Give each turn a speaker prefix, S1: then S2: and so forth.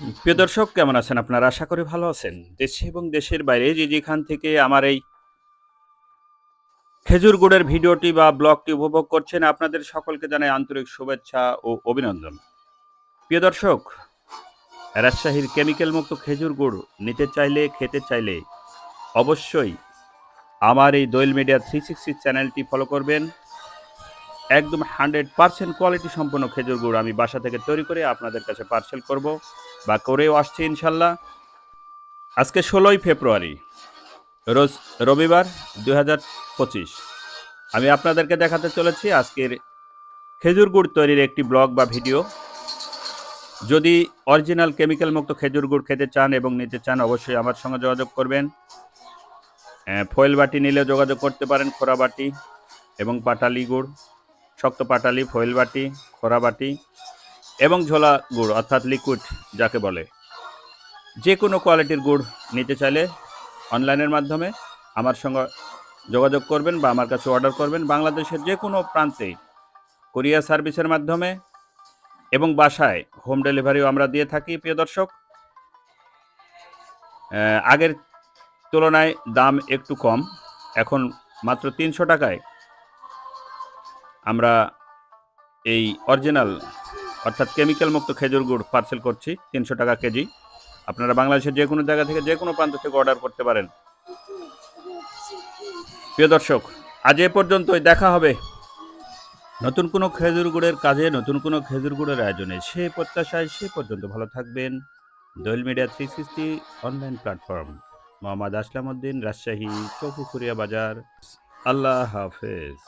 S1: প্রিয় দর্শক, কেমন আছেন আপনারা? আশা করি ভালো আছেন। দেশে এবং দেশের বাইরে যে যেখান থেকে আমার এই খেজুর গুড়ের ভিডিওটি বা ব্লগটি উপভোগ করছেন, আপনাদের সকলকে জানাই আন্তরিক শুভেচ্ছা ও অভিনন্দন। প্রিয় দর্শক, রাজশাহীর কেমিক্যাল মুক্ত খেজুর গুড় নিতে চাইলে, খেতে চাইলে অবশ্যই আমার এই দোয়েল মিডিয়া থ্রি সিক্সটি চ্যানেলটি ফলো করবেন। একদম হান্ড্রেড পার্সেন্ট কোয়ালিটি সম্পন্ন খেজুর গুড় আমি বাসা থেকে তৈরি করে আপনাদের কাছে পার্সেল করব বা করেও আসছি ইনশাল্লাহ। আজকে ষোলোই ফেব্রুয়ারি, রোজ রবিবার দুই হাজার পঁচিশ। আমি আপনাদেরকে দেখাতে চলেছি আজকের খেজুর গুড় তৈরির একটি ব্লগ বা ভিডিও। যদি অরিজিনাল কেমিক্যাল মুক্ত খেজুর গুড় খেতে চান এবং নিতে চান, অবশ্যই আমার সঙ্গে যোগাযোগ করবেন। ফয়েল বাটি নিলে যোগাযোগ করতে পারেন খোরা বাটি এবং পাটালি গুড়। শক্ত পাটালি, ফয়েল বাটি খোরা বাটি এবং ঝোলা গুড়, অর্থাৎ লিকুইড যাকে বলে। যে কোনো কোয়ালিটির গুড় নিতে চাইলে অনলাইনের মাধ্যমে আমার সঙ্গে যোগাযোগ করবেন বা আমার কাছে অর্ডার করবেন। বাংলাদেশের যে কোনো প্রান্তে কোরিয়ার সার্ভিসের মাধ্যমে এবং বাসায় হোম ডেলিভারিও আমরা দিয়ে থাকি, প্রিয় দর্শক। আগের তুলনায় দাম একটু কম। এখন মাত্র তিনশো টাকায় আমরা এই অরিজিনাল অর্থাৎ কেমিক্যাল মুক্ত খেজুর গুড় পার্সেল করছি, তিনশো টাকা কেজি। আপনারা বাংলাদেশের যে কোনো জায়গা থেকে, যে কোনো প্রান্ত থেকে অর্ডার করতে পারেন। প্রিয় দর্শক, আজ এ পর্যন্তই, দেখা হবে। নতুন কোনো খেজুর গুড়ের কাজে, নতুন কোনো খেজুর গুড়ের আয়োজনে। সে প্রত্যাশায় সে পর্যন্ত ভালো থাকবেন। Doel media three sixty online platform Mohammad Aslam Uddin Rajshahi Choupukuria Bazar. আল্লাহ হাফেজ।